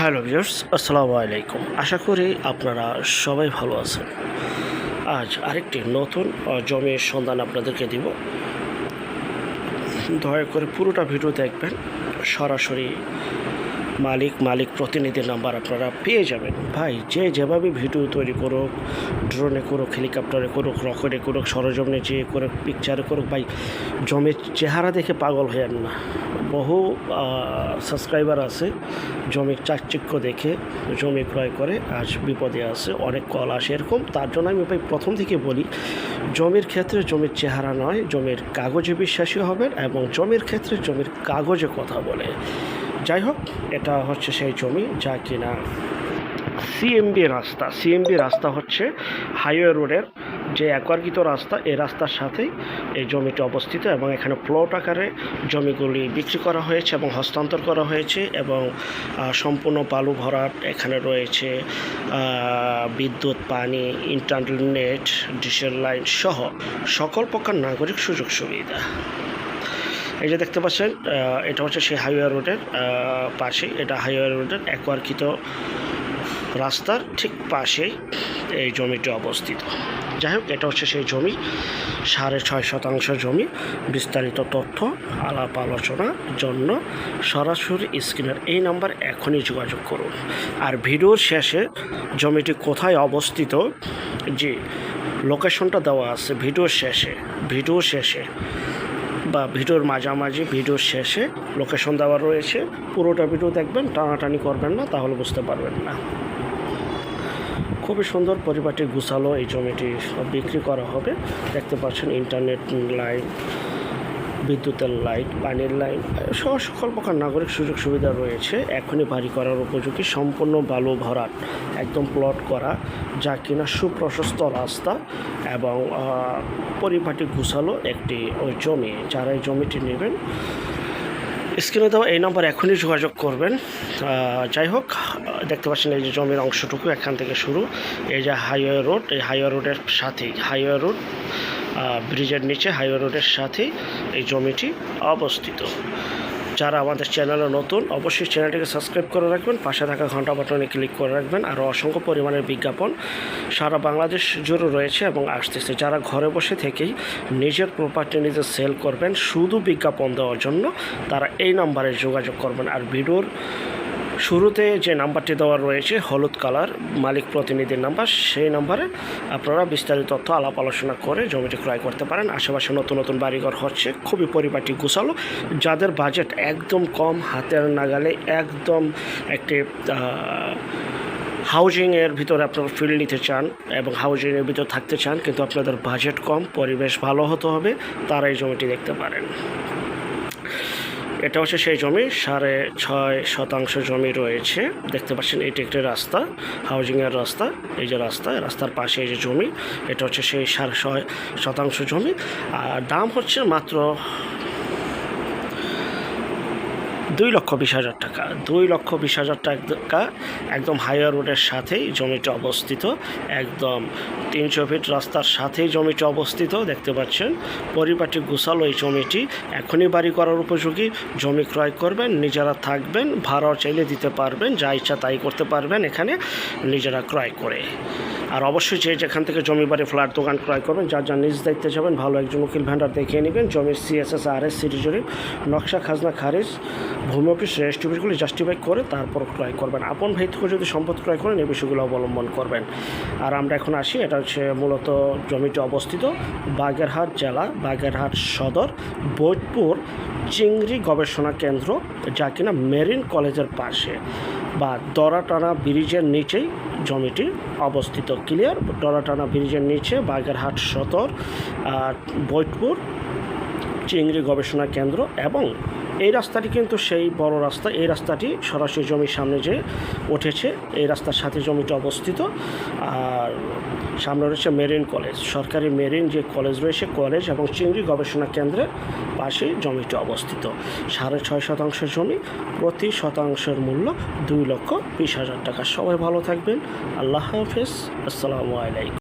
Hello viewers, আসসালামু আলাইকুম। আশা করি আপনারা সবাই ভালো আছেন। আজ আরেকটি নতুন জমির সন্ধান আপনাদেরকে দিব। দয়া করে পুরোটা ভিডিও দেখবেন। সরাসরি মালিক মালিক প্রতিনিধির নাম্বার আপনারা পেয়ে যাবেন। ভাই, যে যেভাবে ভিডিও তৈরি করুক, ড্রোনে করুক, হেলিকপ্টারে করুক, রকেটে করুক, সরজমিনে যে করুক পিকচারে করুক, ভাই, জমির চেহারা দেখে পাগল হয়েন না। বহু সাবস্ক্রাইবার আছে, জমি চাকচিক্য দেখে জমি ক্রয় করে, আজ বিপদে আছে, অনেক কল আসে এরকম। তার জন্য আমি ভাই প্রথম থেকে বলি, জমির ক্ষেত্রে জমির চেহারা নয়, জমির কাগজে বিশ্বাসী হবেন এবং জমির ক্ষেত্রে জমির কাগজে কথা বলে। যাই হোক, এটা হচ্ছে সেই জমি, যা কিনা সিএমবি রাস্তা। সিএমবি রাস্তা হচ্ছে হাইওয়ে রোডের যে একর্কিত রাস্তা, এই রাস্তার সাথেই এই জমিটি অবস্থিত এবং এখানে প্লট আকারে জমিগুলি বিক্রি করা হয়েছে এবং হস্তান্তর করা হয়েছে এবং সম্পূর্ণ বালু ভরাট এখানে রয়েছে বিদ্যুৎ, পানি, ইন্টারনেট, ডিসেল লাইন সহ সকল প্রকার নাগরিক সুযোগ সুবিধা। এই যে দেখতে পাচ্ছেন এটা হচ্ছে সেই হাইওয়ে রোডের পাশে এটা হাইওয়ে রোডের একওয়ার্কিত রাস্তার ঠিক পাশেই এই জমিটি অবস্থিত। যাই হোক, এটা হচ্ছে সেই জমি। সাড়ে ছয় শতাংশ জমি। বিস্তারিত তথ্য, আলাপ আলোচনার জন্য সরাসরি স্ক্রিনের এই নাম্বার এখনই যোগাযোগ করুন। আর ভিডিওর শেষে জমিটি কোথায় অবস্থিত, যে লোকেশনটা দেওয়া আছে ভিডিওর শেষে ভিডিও শেষে বা ভিডিওর মাঝামাঝি, ভিডিওর শেষে লোকেশন দেওয়া রয়েছে। পুরোটা ভিডিও দেখবেন, টানাটানি করবেন না, তাহলে বুঝতে পারবেন না। খুবই সুন্দর পরিপাটি গুছালো এই জমিটি। সব বিক্রি করা হবে। দেখতে পাচ্ছেন ইন্টারনেট লাইন বিদ্যুতের লাইট, পানির লাইন সহ সকল প্রকার নাগরিক সুযোগ সুবিধা রয়েছে এখনই বাড়ি করার উপযোগী সম্পূর্ণ বালু ভরাট একদম প্লট করা যা কিনা সুপ্রশস্ত রাস্তা এবং পরিপাটি গুছালো একটি ওই জমি। যারা এই জমিটি নেবেন স্ক্রিনে দেওয়া এই নম্বর এখনই যোগাযোগ করবেন। যাই হোক, দেখতে পাচ্ছেন এই যে জমির অংশটুকু এখান থেকে শুরু। এই যে হাইওয়ে রোড এই হাইওয়ে রোডের সাথেই হাইওয়ে রোড ব্রিজের নিচে হাইওয়ে রোডের সাথেই এই জমিটি অবস্থিত। যারা আমাদের চ্যানেলে নতুন, অবশ্যই চ্যানেলটিকে সাবস্ক্রাইব করে রাখবেন, পাশে থাকা ঘণ্টা বাটনে ক্লিক করে রাখবেন, আরও অসংখ্য পরিমাণের বিজ্ঞাপন সারা বাংলাদেশ জুড়ে রয়েছে এবং আসতেছে। যারা ঘরে বসে থেকেই নিজের প্রপার্টি নিজে সেল করবেন, শুধু বিজ্ঞাপন দেওয়ার জন্য তারা এই নাম্বারে যোগাযোগ করবেন। আর ভিডিওর শুরুতে যে নাম্বারটি দেওয়া রয়েছে, হলুদ কালার, মালিক প্রতিনিধির নাম্বার, সেই নাম্বারে আপনারা বিস্তারিত তথ্য আলাপ আলোচনা করে জমিটি ক্রয় করতে পারেন। আশেপাশে নতুন নতুন বাড়িঘর হচ্ছে, খুবই পরিপাটি, গুছালো। যাদের বাজেট একদম কম, হাতের নাগালে একদম একটি হাউজিংয়ের ভিতরে আপনারা ফিল নিতে চান এবং হাউজিংয়ের ভিতর থাকতে চান, কিন্তু আপনাদের বাজেট কম, পরিবেশ ভালো হতে হবে তারা এই জমিটি দেখতে পারেন। এটা হচ্ছে সেই জমি, সাড়ে ছয় শতাংশ জমি রয়েছে। দেখতে পাচ্ছেন, এটি একটি রাস্তা হাউজিংয়ের রাস্তা। এই যে রাস্তা, রাস্তার পাশে এই যে জমি, এটা হচ্ছে সেই সাড়ে ছয় শতাংশ জমি। আর দাম হচ্ছে মাত্র দুই লক্ষ বিশ হাজার টাকা। দুই লক্ষ বিশ হাজার টাকা একদম হাইওয়ে রোডের সাথেই জমিটি অবস্থিত। একদম তিনশো ফিট রাস্তার সাথেই জমিটি অবস্থিত, দেখতে পাচ্ছেন। পরিপাটি গুছালো এই জমিটি। এখনই বাড়ি করার উপযোগী। জমি ক্রয় করবেন, নিজেরা থাকবেন, ভাড়াও চাইলে দিতে পারবেন, যা ইচ্ছা তাই করতে পারবেন এখানে নিজেরা ক্রয় করে। আর অবশ্যই যে যেখান থেকে জমি বাড়ি, ফ্ল্যাট, দোকান ক্রয় করবেন, যার যার নিজ দায়িত্বে যাবেন, ভালো একজন উকিল ভ্যান্ডার দেখিয়ে নেবেন। জমির সিএসএস আর এস সিটি জরিপ নকশা, খাজনা, খারিজ, ভূমি অফিস রেজিস্ট্রিগুলি জাস্টিফাই করে তারপর ক্রয় করবেন। আপন ভাই থেকে যদি সম্পদ ক্রয় করেন এই বিষয়গুলো অবলম্বন করবেন। আর আমরা এখন আসি, এটা হচ্ছে মূলত জমিটি অবস্থিত বাগেরহাট জেলা, বাগেরহাট সদর, বোধপুর চিংড়ি গবেষণা কেন্দ্র, যা কিনা মেরিন কলেজের পাশে। বা দরাটানা ব্রিজের নিচেই জমিটি অবস্থিত। ক্লিয়ার দরাটানা ব্রিজের নিচে বাগেরহাট সদর আর বৈটপুর চিংড়ি গবেষণা কেন্দ্র এবং এই রাস্তাটি কিন্তু সেই বড় রাস্তা, এই রাস্তাটি সরাসরি জমির সামনে যে উঠেছে, এই রাস্তার সাথে জমিটি অবস্থিত। আর সামনে রয়েছে মেরিন কলেজ। সরকারি মেরিন যে কলেজ রয়েছে, কলেজ এবং চিংড়ি গবেষণা কেন্দ্রের পাশে জমিটি অবস্থিত। সাড়ে ছয় শতাংশ জমি, প্রতি শতাংশের মূল্য দুই লক্ষ বিশ হাজার টাকা। সবাই ভালো থাকবেন। আল্লাহ হাফেজ। আসসালামু আলাইকুম।